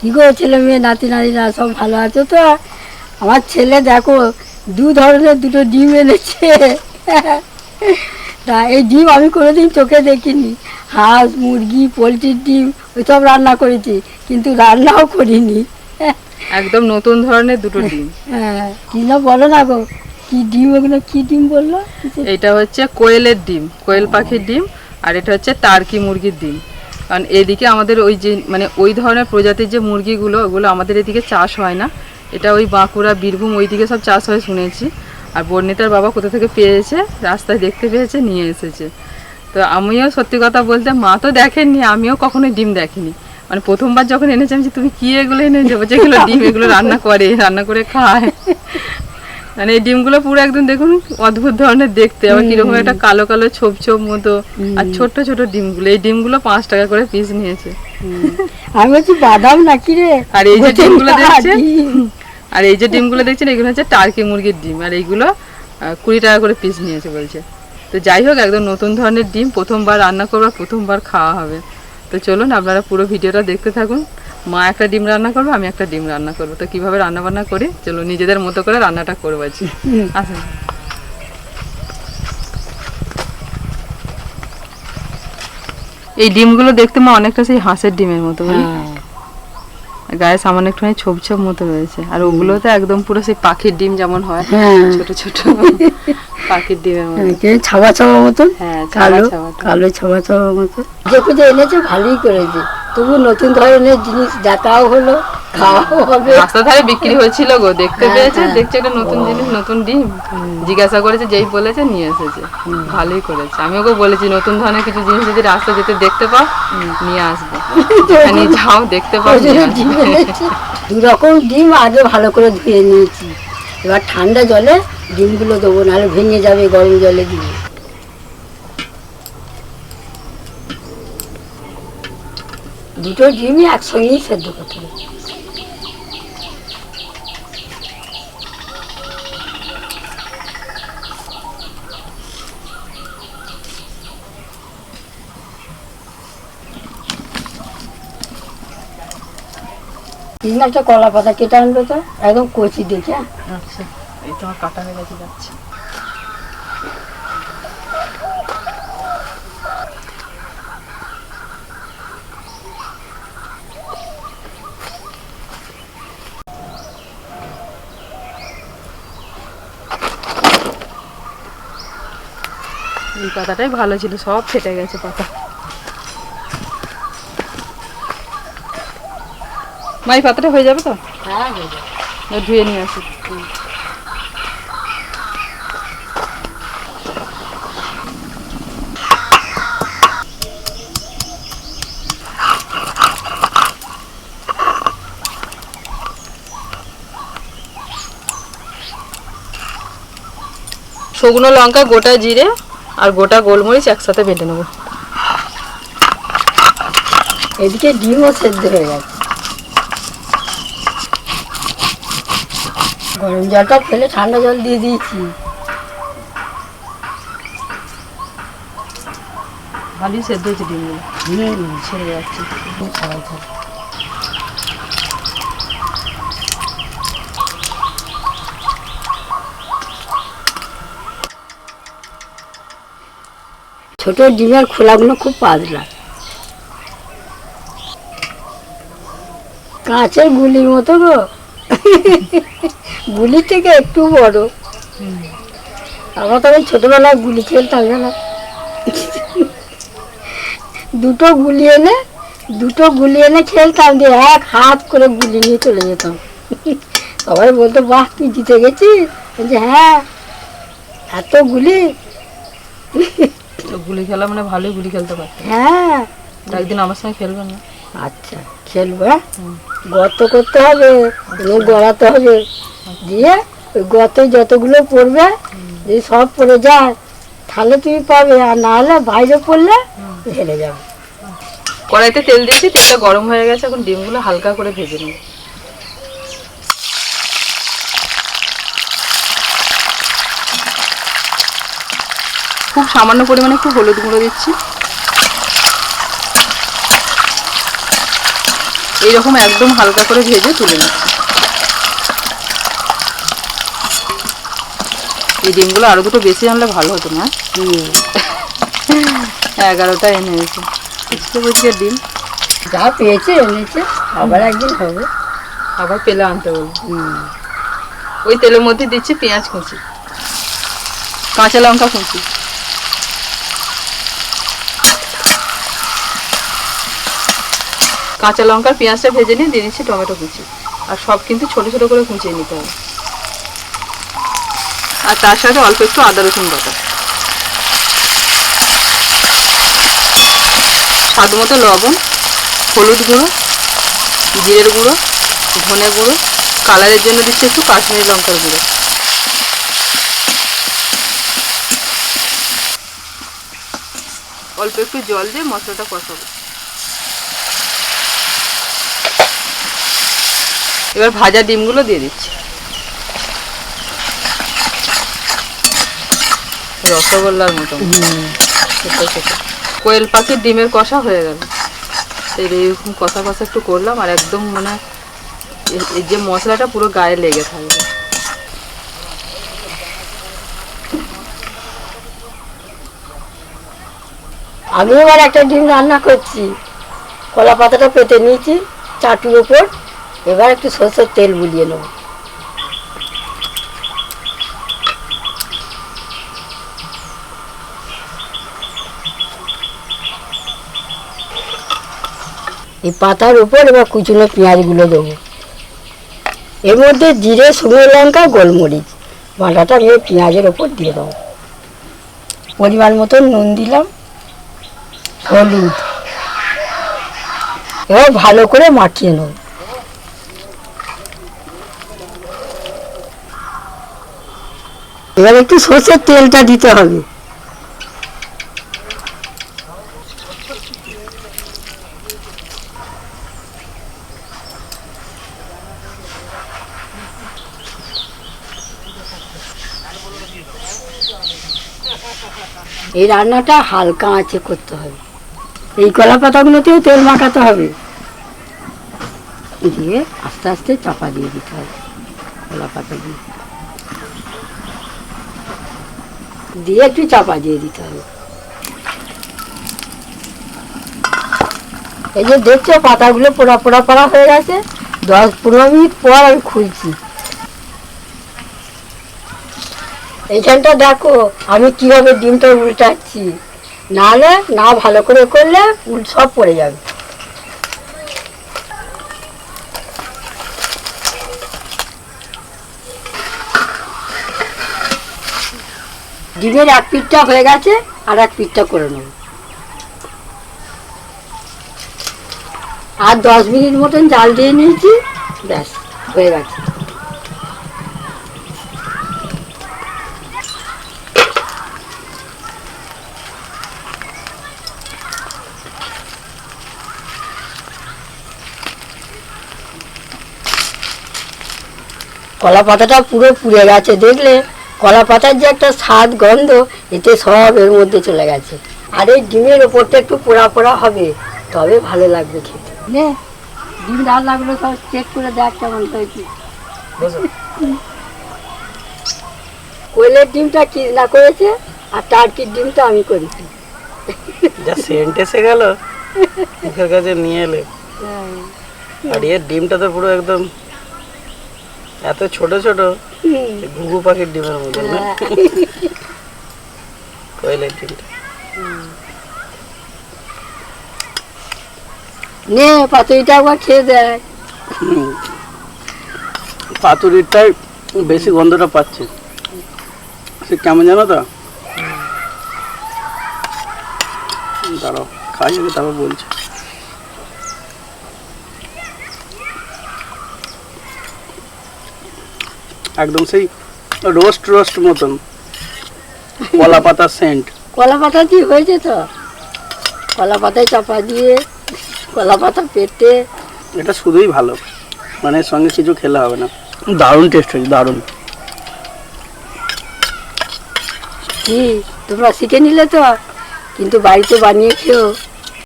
কি গো ছেলে মেয়ে নাতি নাতিরা সব ভালো আছে তো? আমার ছেলে দেখো দু ধরনের দুটো ডিম এনেছে। তা এই ডিম আমি কোনোদিন চোখে দেখিনি। হাঁস মুরগি পোলট্রির ডিম ওইসব রান্না করেছি কিন্তু রান্নাও করিনি। একদম নতুন ধরনের দুটো ডিম। হ্যাঁ কি না বলো না গো? কি ডিম ওগুলো? কি ডিম বলল? এটা হচ্ছে কোয়েলের ডিম কোয়েল পাখির ডিম আর এটা হচ্ছে টার্কি মুরগির ডিম। কারণ এদিকে আমাদের ওই যে মানে ওই ধরনের প্রজাতির যে মুরগিগুলো, ওগুলো আমাদের এদিকে চাষ হয় না। এটা ওই বাঁকুড়া, বীরভূম ওইদিকে সব চাষ হয় শুনেছি। আর বর্ণিতার বাবা কোথা থেকে পেয়েছে, রাস্তায় দেখতে পেয়েছে, নিয়ে এসেছে। তো আমিও সত্যি কথা বলতে, মা তো দেখেননি, আমিও কখনো ডিম দেখিনি। মানে প্রথমবার যখন এনেছি, আমি তুমি কি এগুলো এনে যাব যেগুলো ডিম, এগুলো রান্না করে রান্না করে খায়। মানে এই ডিমগুলো পুরো একদম দেখুন অদ্ভুত ধরনের দেখতে। আবার কীরকম একটা কালো কালো ছোপ ছোপ মতো। আর ছোট ছোট ডিমগুলো এই ডিমগুলো পাঁচ টাকা করে পিস নিয়েছে। আমি বলছি বাদাম নাকি রে? আর এই যে ডিমগুলো দেখছেন? ডিম।" আর এই যে ডিমগুলো দেখছেন এগুলো হচ্ছে টার্কি মুরগির ডিম। আর এইগুলো কুড়ি টাকা করে পিস নিয়েছে বলছে। তো যাই হোক একদম নতুন ধরনের ডিম প্রথমবার রান্না করবার প্রথমবার খাওয়া হবে। তো চলুন আপনারা পুরো ভিডিওটা দেখতে থাকুন। মা একটা ডিম রান্না করবে আমি একটা ডিম রান্না করব। তো কীভাবে রান্না বান্না করি? চলো নিজেদের মতো করে রান্নাটা করব হুম। আসুন এই ডিমগুলো দেখতে মা অনেকটা সেই হাঁসের ডিমের মতো? হ্যাঁ। গায়ে সামান্য একটুখানি ছোপ ছোপ মতো রয়েছে। আর ওগুলো তো একদম পুরো সেই পাখির ডিম যেমন হয় হ্যাঁ। ছোট ছোট পাখির ডিমের মতো। হ্যাঁ, ছাবা ছাবা মতন? হ্যাঁ কালো কালো ছাবা ছাবা মতন। যে এনেছে ভালোই করেছে। তবু নতুন ধরনের জিনিস দেখাও হলো খাওয়াও হবে। রাস্তা ধারে বিক্রি হয়েছিল গো দেখতে হ্যাঁ, পেয়েছে? হ্যাঁ। দেখছে একটা নতুন জিনিস নতুন ডিম। জিজ্ঞাসা করেছে যেই বলেছে নিয়ে এসেছে। ভালোই করেছে। আমি ওকে বলেছি নতুন ধরনের কিছু জিনিস যদি রাস্তা যেতে দেখতে পাও নিয়ে আসবে। এখানে যাও দেখতে পাও দু রকম ডিম আগে ভালো করে ধুয়ে নিয়েছি। এবার ঠান্ডা জলে ডিমগুলো দেবো নাহলে ভেঙে যাবে গরম জলে দিয়ে। দুটো ডিমই একসঙ্গেই সেদ্ধ করতে হবে একটা কলা পাতা কেটে আনবে তো, একদম কচি দেখে? আচ্ছা এই তোমার কাটা হয়ে গেছে, যাচ্ছে এই পাতাটাই ভালো ছিল সব ফেটে গেছে পাতা। মা এই পাতাটা হয়ে যাবে তো? হ্যাঁ হয়ে যাবে। ধুয়ে নিয়ে আসি। শুকনো লঙ্কা গোটা জিরে আর গোটা গোলমরিচ একসাথে বেটে নেব। এদিকে ডিমও সেদ্ধ হয়ে গেছে। গরম জলটা ফেলে ঠান্ডা জল দিয়ে দিয়েছি। ভালোই সেদ্ধ হয়েছে ডিমগুলো। ছেড়ে যাচ্ছে। ছোট ডিমের খোলাগুলো খুব পাতলা। কাঁচের গুলির মতো গো। গুলি থেকে একটু বড়। আমরা তখন ছোটবেলায় গুলি খেলতাম, জানো? দুটো গুলি এনে, দুটো গুলি এনে খেলতাম দিয়ে এক হাত করে গুলি নিয়ে চলে যেতাম। সবাই বলতো, বাহ, তুই জিতে গেছিস? বলছি হ্যাঁ। এত গুলি? তো গুলি খেলা মানে ভালোই গুলি খেলতে পারতো। হ্যাঁ। একদিন আমার সঙ্গে খেলবেন না। আচ্ছা খেলব হ্যাঁ? গর্ত করতে হবে গড়াতে হবে। দিয়ে ওই গর্তে যতগুলো পড়বে যদি সব পড়ে যায় তাহলে তুমি পাবে আর না হলে বাইরে পড়লে হেরে যাবে। কড়াইতে তেল দিয়েছি তেলটা গরম হয়ে গেছে এখন ডিমগুলো হালকা করে ভেজে নেব। খুব সামান্য পরিমাণে একটু হলুদ গুঁড়ো দিচ্ছি। এইরকম একদম হালকা করে ভেজে তুলে নিচ্ছি। এই ডিমগুলো আরও দুটো বেশি আনলে ভালো হতো না? এগারোটা এনে হয়েছে ফুচকে ফুচকে ডিম? যা পেয়েছে এনেছে আবার একদিন হবে। আবার পেলে আনতে বলব। ওই তেলের মধ্যে দিচ্ছি পেঁয়াজ কুচি কাঁচা লঙ্কা কুচি। কাঁচা লঙ্কার পেঁয়াজটা ভেজে নিয়ে দিয়ে দিচ্ছি টমেটো কুচি। আর সব কিন্তু ছোট ছোট করে কুচিয়ে নিতে হবে। আর তার সাথে অল্প একটু আদা, রসুন বাটা। স্বাদ মতো লবণ, হলুদ গুঁড়ো, জিরের গুঁড়ো, ধনে গুঁড়ো, কালারের জন্য দিচ্ছি একটু কাশ্মীরি লঙ্কার গুঁড়ো। অল্প একটু জল দিয়ে মশলাটা কষাবো। এবার ভাজা ডিমগুলো দিয়ে দিচ্ছি। রসগোল্লার মতো। কোয়েল পাখির ডিমের কষা হয়ে গেল। এই এরকম কষা কষা একটু করলাম আর একদম মানে এই যে মশলাটা পুরো গায়ে লেগে থাকবে। আমি এবার একটা ডিম রান্না করছি। কলা পাতাটা পেতে নিয়েছি চাটুর উপর। এবার একটু সরষের তেল বুলিয়ে নেব। এই পাতার উপর এবার কুচুনো পেঁয়াজগুলো দেবো। এর মধ্যে জিরে, শুকনো লঙ্কা, গোলমরিচ বাটাটা আমি পেঁয়াজের ওপর দিয়ে দেবো। পরিমাণ মতো নুন দিলাম, হলুদ। এবার ভালো করে মাখিয়ে নেব। এবার একটু সর্ষের তেলটা দিতে হবে। এই রান্নাটা হালকা আঁচে করতে হবে। এই কলা পাতাগুলোতেও তেল মাখাতে হবে। দিয়ে আস্তে আস্তে চাপা দিয়ে দিতে হবে কলা পাতা দিয়ে একটু চাপা দিয়ে দিতে হবে। এই যে দেখছ পাতাগুলো পোড়া পোড়া পোড়া হয়ে গেছে? দশ পনেরো মিনিট পর আমি খুলছি। এইখানটা দেখো, আমি কীভাবে ডিমটা উল্টাচ্ছি। নাহলে না ভালো করে করলে উল সব পড়ে যাবে। ডিমের এক পিঠটা হয়ে গেছে, আর এক পিঠটা করে নেব। আর দশ মিনিট মতন জাল দিয়ে নিয়েছি, ব্যাস, হয়ে গেছে। কলা পাতাটা পুরো পুড়ে গেছে, দেখলে? কলা পাতার যে একটা স্বাদ গন্ধ এতে সব এর মধ্যে চলে গেছে। আর এই ডিমের ওপরটা একটু পোড়া পোড়া হবে তবে ভালো লাগবে খেতে। নে ডিম ডাল লাগল সব চেক করে দেখ কেমন হয়েছে। কোয়েলের ডিমটা কিনা করেছে আর টার্কির ডিমটা আমি করেছি। যা সেন্ট এসে গেল মুখের কাছে নিয়ে এলে। আর এর ডিমটা তো পুরো একদম এত ছোট ছোট? ঘুঘু পাখির ডিমের মতো না? কোয়েলের ডিমটা? নে পাতুরিটা একবার খেয়ে দেয় পাতুরিটাই বেশি গন্ধটা পাচ্ছে। সে কেমন জানো তো? দাঁড়াও খাই তারপর বলছি। একদম সেই রোস্ট রোস্ট মতন। কলা পাতা সেন্ট কলা পাতা দিয়ে হয়েছে তো। কলা পাতায় চাপা দিয়ে কলা পাতা পেটে এটা শুধুই ভালো। মানে সঙ্গে কিছু খেলে হবে না। দারুণ টেস্ট হয়েছে দারুণ। কি তোমরা শিখে নিলে তো। কিন্তু বাড়িতে বানিয়ে খেও।